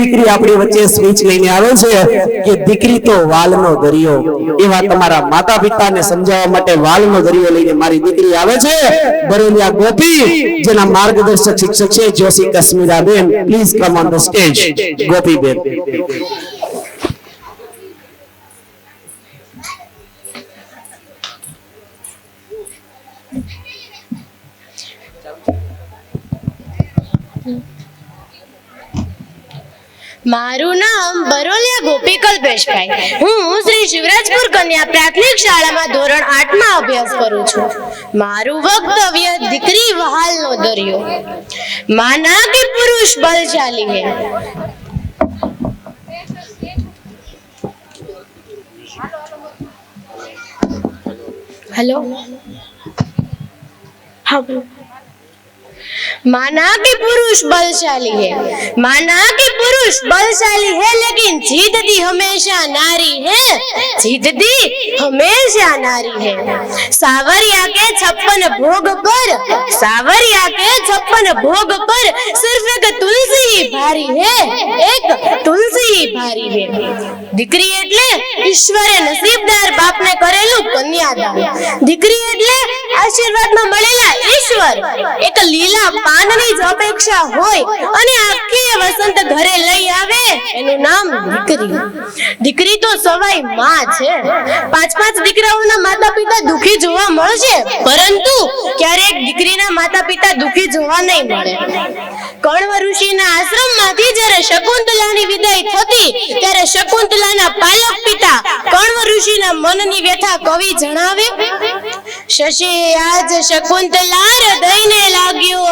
દીકરી આપણી વચ્ચે સ્પીચ લઈને આવે છે કે દીકરી તો વાલનો દરિયો. એવા તમારા માતા પિતાને સમજાવવા માટે વાલનો દરિયો લઈને મારી દીકરી આવે છે. બરોલિયા ગોપી, જેના માર્ગદર્શક શિક્ષક છે Joshi Kashmiraben please come on the stage Gopiben મારું નામ બરોલિયા ગોપી કલ્પેશભાઈ હું શ્રી શિવરાજપુર કન્યા પ્રાથમિક શાળામાં ધોરણ આઠમાં અભ્યાસ કરું છું. મારું વક્તવ્ય દીકરી વહાલનો દરિયો. માના કે પુરુષ બલશાલી હે? હેલો. હા माना कि पुरुष बलशाली है माना कि पुरुष बलशाली है लेकिन जीतती हमेशा नारी है जीतती हमेशा नारी है सावरिया के छप्पन भोग पर सावरिया के छप्पन भोग पर सिर्फ एक तुलसी ही भारी है एक तुलसी ही भारी है દીકરી એટલે ઈશ્વરે નસીબદાર બાપને કરેલું કન્યાદાન દીકરી એટલે આશીર્વાદમાં મળેલા ઈશ્વર એક લીલા પાનની જ અપેક્ષા હોય અને આખી વસંત ઘરે લઈ આવે એનું નામ દીકરી. દીકરી તો સવાઈ માં છે. પાંચ પાંચ દીકરાઓના માતા પિતા દુખી જોવા મળશે, પરંતુ ક્યારેક દીકરીના માતા પિતા દુખી જોવા નહીં મળે. કર્ણ ઋષિના આશ્રમમાંથી જ્યારે શકુંતલાની વિદાય થતી, ત્યારે શકુંતલાના પાલક પિતા કર્ણ ઋષિના મનની વ્યથા કવિ જણાવે, શશી, આજ શકુંતલા હૃદયને લાગ્યો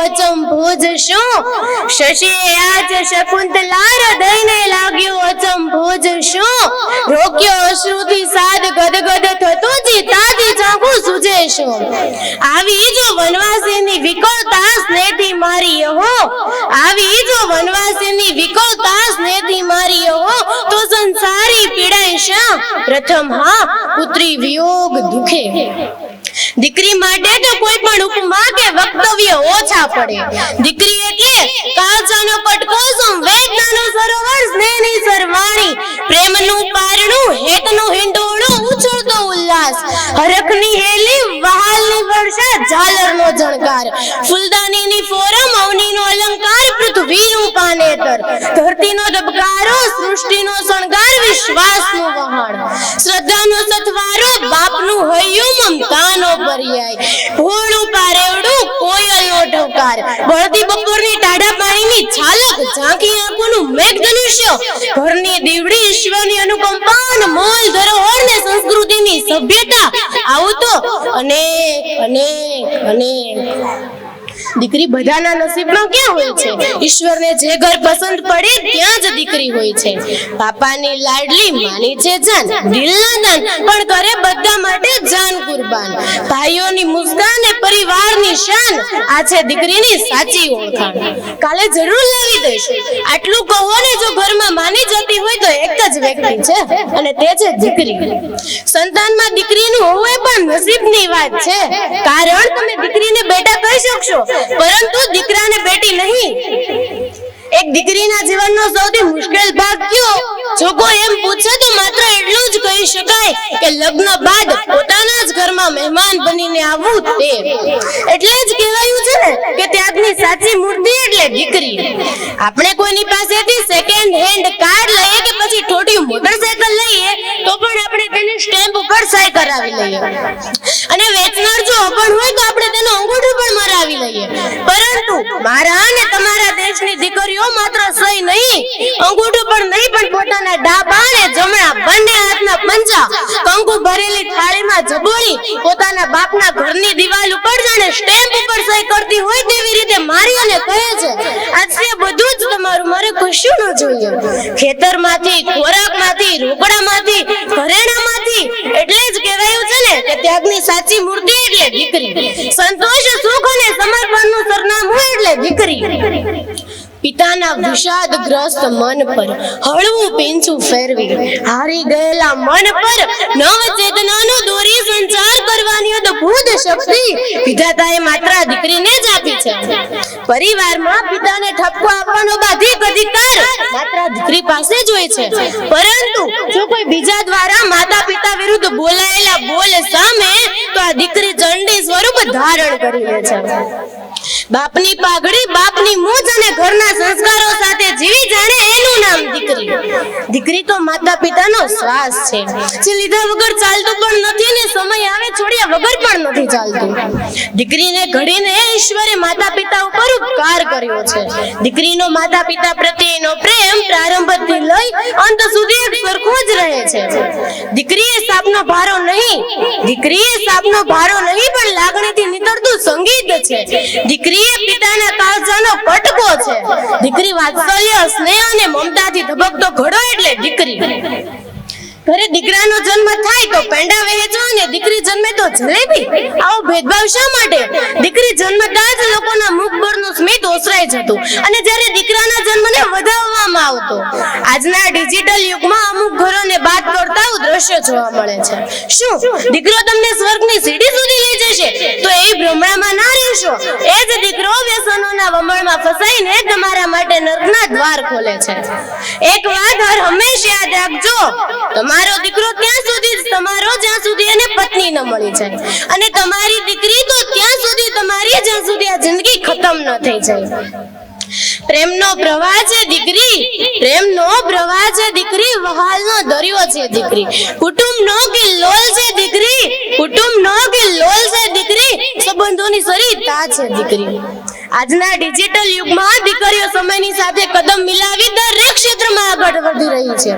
જ શું? શશી આજ શકુંતલા હૃદયને લાગ્યો જ શું? રોક્યો અશ્રુથી સાદ ગદગદ થતો જીતાજી જાગું સુજે શું? આવી જો વનવાસીની વિકળતા સ્નેહથી મારી હો આવી જો વનવાસીની વિકળતા સંસારી પીડાય શા? પ્રથમ હા, પુત્રી વિયોગ દુખે. દીકરી માટે તો કોઈ પણ ઉપમા કે વક્તવ્ય ઓછા પડે. દીકરી એટલે કાચાનો કટકો, સંવેદનાનો સરોવર, સ્નેહની સરવાણી. પ્રેમનું પારણું, હેતનું હિંડોળું, ઉછળતો ઉલ્લાસ. હરખની હેલી, વહાલની વર્ષા ઝાલરનો ઝણકાર ફૂલદાનીની ફોરમ, અવનીનો અલંકાર પૃથ્વીનું પાનેતર ધરતીનો ધબકારો, સૃષ્ટિનો શણગાર, વિશ્વાસનું વહાણ. શ્રદ્ધાનો સથવારો, બાપનું હૈયું મમતાનો પર્યાય. ભોળું પારેવડું કોયલનો ઢવકાર બળતી બપોરની ટાઢા પાણીની છાલક, ઝાંખી આંખોનું મેઘધનુષ્ય. ઘરની દીવડી ઈશ્વરની અનુકંપાન, મોલ ધરોહર ને સંસ્કૃતિની સભ્યતા. આવું તો અને અને અનેક. દીકરી બધાના નસીબમાં ક્યાં હોય છે? ઈશ્વરને જે ઘર પસંદ પડે, ત્યાં જ દીકરી હોય છે. પાપાની લાડલી માની છે જાન, દિલના દાન, પણ કરે બધા માટે જાન કુરબાન. ભાઈઓની મુસ્કાન અને પરિવારની શાન, આ છે દીકરીની સાચી ઓળખાણ. કાલે જરૂર લાવી દઈશ. આટલું કહો ને જો ઘરમાં માની જતી હોય તો એક જ વ્યક્તિ છે, અને તે છે દીકરી. સંતાનમાં દીકરીનું હોવું એ પણ નસીબની વાત છે. કારણ તમે દીકરીને બેટા કહી શકશો પરંતુ દીકરાને બેટી નહીં. એક દીકરીના જીવનનો સૌથી મુશ્કેલ ભાગ કયો? જો કોઈ એમ પૂછે તો માત્ર એટલું જ કહી શકાય કે લગ્ન બાદ પોતાના જ ઘરમાં મહેમાન બનીને આવવું તે. એટલે જ કહેવાયું છે ને કે ત્યાગની સાચી મૂર્તિ એટલે દીકરી. આપણે કોઈની પાસેથી સેકન્ડ હેન્ડ કાર લઈએ કે પછી થોડી મોટરસાયકલ લઈએ, તો પણ આપણે તેને સ્ટેમ્પ ઉપર સહી કરાવી લઈએ. અને વેચનાર જો અભણ હોય તો આપણે મરાવી લઈએ. પરંતુ મારા અને તમારા દેશની દીકરીઓ માત્ર સહી નહીં, અંગૂઠો પણ નહીં, પણ પોતાના ડાબા અને જમણા બંને હાથના પંજા, કંકુ ભરેલી થાળીમાં જબોળી, પોતાના બાપના ઘરની દિવાલ ઉપર જાણે સ્ટેમ્પ ઉપર સહી કરતી હોય તેવી રીતે મારી અને કહે છે? આજે બધું જ તમારું મારે કશું ન જોઈએ. ખેતરમાંથી, ખોરાકમાંથી, રોકડામાંથી, ઘરેણામાંથી, એટલે જ કહેવાયું છે ને કે ત્યાગની સાચી મૂર્તિ એટલે દીકરી. સંતોષ સુખ અને સમર્પણનું સરનામું એટલે દીકરી પિતાના વિષાદગ્રસ્ત મન પર હળવું પીંછું ફેરવી હારી ગયેલા મન પર નવ ચેતનાનો દોરી સંચાર કરવાની અદ્ભુત શક્તિ વિધાતાએ માત્ર દીકરીને જ આપી છે. પરિવારમાં પિતાને ઠપકો આપવાનો બાધિક અધિકાર માત્ર દીકરી પાસે જ હોય છે. પરંતુ જો કોઈ બીજા દ્વારા માતા પિતા વિરુદ્ધ બોલાયેલા બોલ સામે તો આ દીકરી ચંડી સ્વરૂપ ધારણ કરી લે છે. બાપની પાઘડી બાપની મૂછ અને ઘરના સંસ્કારો સાથે જીવી જાણે નામ દીકરી. દીકરી તો માતા પિતાનો શ્વાસ છે. જે લીધા વગર ચાલતું પણ નથી ને સમય આવે છોડ્યા વગર પણ નથી ચાલતું. દીકરીને ઘડીને ઈશ્વરે માતા પિતા ઉપર ઉપકાર કર્યો છે. દીકરીનો માતા પિતા પ્રત્યેનો પ્રેમ પ્રારંભથી લઈ અંત સુધી એક સરખો જ રહે છે. દીકરીએ સાપનો ભારો નહીં. દીકરી એ સાપનો ભારો નહીં પણ લાગણીથી નીતરતું સંગીત છે. દીકરી એ પિતાના કાળજાનો કટકો છે. દીકરી વાત્સલ્ય, સ્નેહ અને મમતાથી ધબકતો ઘડો એટલે દીકરી. ઘરે દીકરાનો જન્મ થાય તો પેંડા વહેંચો અને દીકરી જન્મે તો જલેબી. આવો ભેદભાવ શા માટે? દીકરી જન્મતા જ લોકોના મુખ પરનું સ્મિત ઓસરાઈ જતું. અને જ્યારે દીકરાના જન્મને વધાવવામાં આવતો. આજના ડિજિટલ યુગમાં અમુક દ્રશ્ય જોવા મળે છે. શું? દીકરો તમને સ્વર્ગની સીડી સુધી લઈ જશે? તો એ ભ્રમણામાં ના રહેશો. એ જ દીકરો વ્યસનોના વમળમાં ફસાઈને તમારા માટે નર્કના દ્વાર ખોલે છે. એક વાત હર હંમેશ યાદ રાખજો તમારો દીકરો ત્યાં સુધી જ તમારો જ્યાં સુધી એને પત્ની ન મળી જાય. અને તમારી દીકરી તો ત્યાં સુધી તમારી જ્યાં સુધી આ જિંદગી ખતમ ન થઈ જાય. પ્રેમનો પ્રવાહ છે દીકરી. પ્રેમનો પ્રવાહ છે દીકરી. વહાલનો દરિયો છે દીકરી. કુટુંબનો કિલ્લોલ છે દીકરી? કુટુંબનો કિલ્લોલ છે દીકરી? સંબંધોની સરિતા છે દીકરી. આજના ડિજિટલ યુગમાં દીકરીઓ સમયની સાથે કદમ મિલાવી દરેક ક્ષેત્રમાં આગળ વધી રહી છે.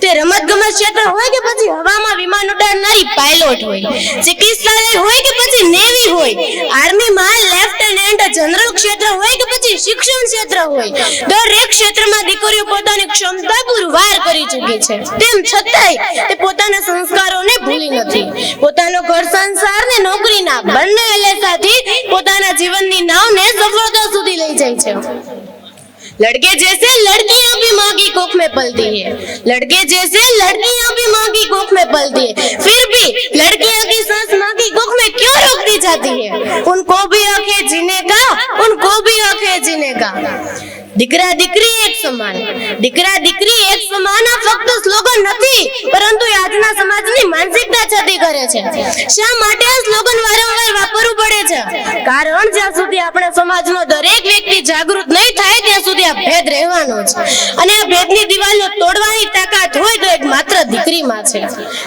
તે રમતગમત ક્ષેત્ર હોય કે પછી હવામાં વિમાન ઉડાડનારી પાયલોટ હોય, ચિકિત્સાલય હોય કે પછી નેવી હોય આર્મીમાં લેફ્ટનન્ટ જનરલ ક્ષેત્ર હોય કે પછી શિક્ષણ ક્ષેત્ર હોય, દરેક ક્ષેત્રમાં દીકરીઓ પોતાની ક્ષમતા પુરવાર કરી ચૂકી છે. તેમ છતાંય તે પોતાના સંસ્કારોને ભૂલી નથી. પોતાનો ઘર સંસાર ને નોકરીના બંને એલેસાથી પોતાના જીવનની નાવને સફળતા સુધી લઈ જાય છે लड़के जैसे लड़कियां भी माँ की कोख में पलती है लड़के जैसे लड़कियां भी माँ की कोख में पलती है फिर भी लड़कियां की सांस माँ की कोख में क्यों रोक दी जाती है उनको भी हक है जीने का उनको भी हक है जीने का દીકરા દીકરી એક સમાન દીકરા દીકરી એક સમાન આ ફક્ત સ્લોગન નથી પરંતુ એ આજના સમાજની માનસિકતા છતી કરે છે શા માટે આ સ્લોગન વારંવાર વાપરવું પડે છે કારણ જ્યાં સુધી આપણે સમાજનો દરેક ભેદ છે. અને આ ભેદની દિવાલો તોડવાની તાકાત હોય તો એક માત્ર દીકરીમાં છે.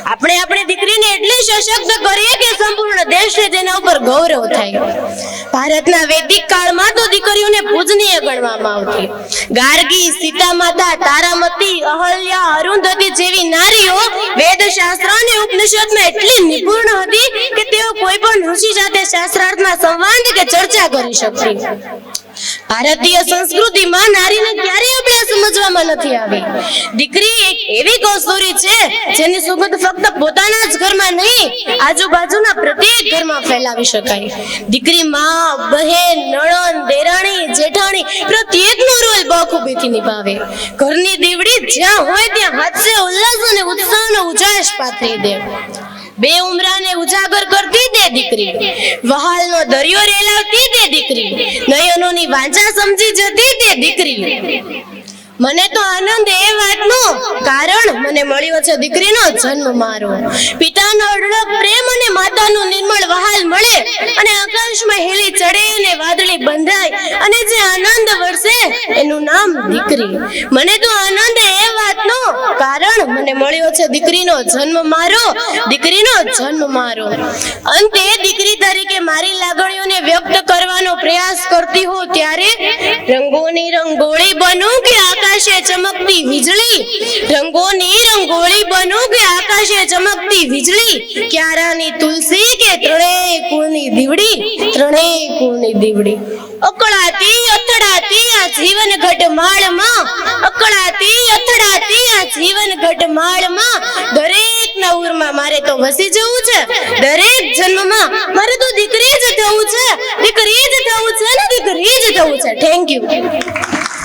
આપણે આપણી દીકરીને એટલી સશક્ત કરીએ કે સંપૂર્ણ દેશને તેના ઉપર ગૌરવ થાય. ભારતના વૈદિક કાળમાં તો દીકરીઓને પૂજનીય ગણવામાં આવતી. ગાર્ગી સીતા માતા તારામતી, અહલ્યા, અરુંધતી જેવી નારીઓ વેદ શાસ્ત્ર અને ઉપનિષદમાં એટલી નિપુણ હતી કે તેઓ કોઈ પણ ઋષિ સાથે શાસ્ત્રાર્થના સંવાદ કે ચર્ચા કરી શકતી. ભારતીય સંસ્કૃતિમાં નારીને ક્યારેય સમજવામાં નથી આવી. દીકરી એક એવી કસ્તુરી છે, જેની સુગંધ ફક્ત પોતાના જ ઘરમાં નહીં, આજુબાજુના પ્રત્યેક ઘરમાં ફેલાવી શકાય. દીકરી માં, બહેન, નણંદ, દેરાણી, જેઠાણી, પ્રત્યેકનો રોલ બખૂબીથી નિભાવે. ઘરની દીવડી જ્યાં હોય ત્યાં હાથે ઉલ્લાસ અને ઉત્સાહનો ઉજાસ પાથરી દે. બે ઉમરાને ઉજાગર કરતી તે દીકરી. વહાલનો દરિયો રેલાવતી તે દીકરી. નયનોની વાંચા સમજી જતી તે દીકરી. મને તો આનંદ એ વાતનો કારણ મને મળ્યો છે દીકરીનો જન્મ મારો. પિતાનો અઢળક પ્રેમ અને માતાનું નિર્મળ વહાલ મળે અને આકાશમાં હેલી ચડે અને વાદળી બંધાય અને જે આનંદ વરસે એનું નામ દીકરી. મને તો આનંદ એ વાતનો કારણ મને મળ્યો છે દીકરીનો જન્મ મારો, દીકરીનો જન્મ મારો. અંતે દીકરી તરીકે મારી લાગણીઓને વ્યક્ત કરવાનો પ્રયાસ કરતી હો ત્યારે રંગોની રંગોળી બનું કે આકાશે ચમકતી વીજળી. રંગોની રંગોળી બનું કે આકાશે ચમકતી વીજળી. ક્યારાની તુલસી કે ત્રણેય કુળની દીવડી? ત્રણેય કુળની દીવડી. અકળાતી અથડાતી આ જીવન ઘટમાળમાં અકળાતી અથડાતી આ જીવન ઘટમાળમાં દરેક ના ઉરમાં મારે તો વસી જવું છે. દરેક જન્મમાં મારે તો દીકરી જ થવું છે. દીકરી જ થવું છે ને દીકરી જ થવું છે. Thank you